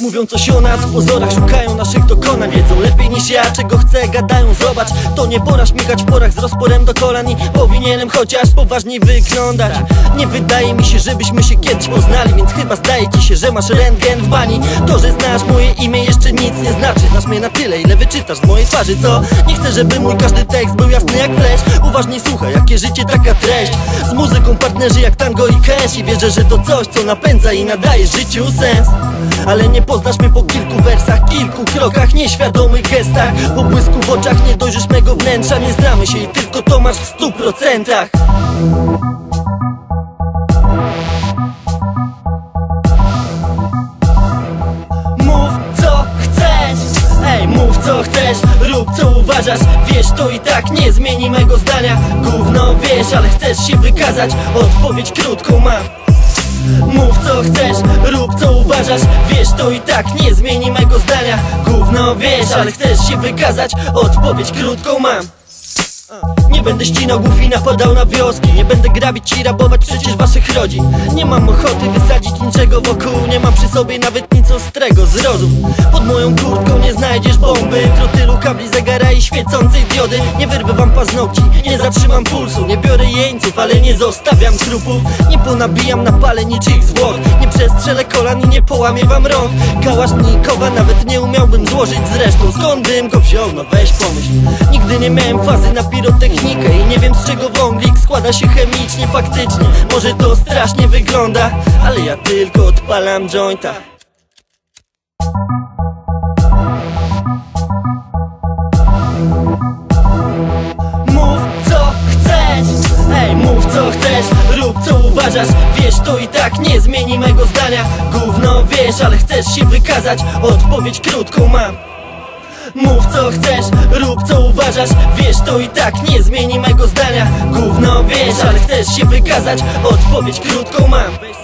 Mówią coś o nas, w pozorach szukają naszych dokonań Wiedzą lepiej niż ja, czego chcę, gadają Zobacz, to nie pora śmigać w porach z rozporem do kolan I powinienem chociaż poważniej wyglądać. Nie wydaje mi się, żebyśmy się kiedyś poznali Więc chyba zdaje ci się, że masz rentgen w bani. To, że znasz moje imię jeszcze nic nie znaczy. Znasz mnie na tyle, ile wyczytasz z mojej twarzy, co? Nie chcę, żeby mój każdy tekst był jasny jak flash Uważnie słuchaj, jakie życie, taka treść. Z muzyką partnerzy jak tango i cash. I wierzę, że to coś, co napędza i nadaje życiu sens Ale nie poznasz mnie po kilku wersach, kilku krokach Nieświadomych gestach, po błysku w oczach Nie dojrzysz mego wnętrza, nie znamy się I tylko to masz w stu procentach. Mów co chcesz. Ej, mów co chcesz. Rób co uważasz. Wiesz to i tak nie zmieni mego zdania. Gówno wiesz, ale chcesz się wykazać. Odpowiedź krótką mam. Mów co chcesz, rób co uważasz Wiesz to i tak nie zmieni mego zdania. Gówno wiesz, ale chcesz się wykazać. Odpowiedź krótką mam. Nie będę ścinał głów i napadał na wioski. Nie będę grabić i rabować przecież waszych rodzin. Nie mam ochoty wysadzić niczego wokół. Nie mam przy sobie nawet nic ostrego, zrozum Pod moją kurtką znajdziesz bomby. Trotylu kabli zegara i świecącej diody. Nie wyrwę wam paznokci, nie zatrzymam pulsu. Nie biorę jeńców, ale nie zostawiam trupów. Nie ponabijam na pale niczych zwłok. Nie przestrzelę kolan i nie połamię wam rąk. Kałasznikowa nawet nie umiałbym złożyć zresztą. Skąd bym go wziął, no weź pomyśl. Nigdy nie miałem fazy na pirotechnikę I nie wiem z czego wąglik składa się chemicznie Faktycznie, może to strasznie wygląda Ale ja tylko odpalam jointa i tak nie zmieni mego zdania. Gówno wiesz, ale chcesz się wykazać. Odpowiedź krótką mam. Mów co chcesz, rób co uważasz. Wiesz to i tak nie zmieni mego zdania. Gówno wiesz, ale chcesz się wykazać. Odpowiedź krótką mam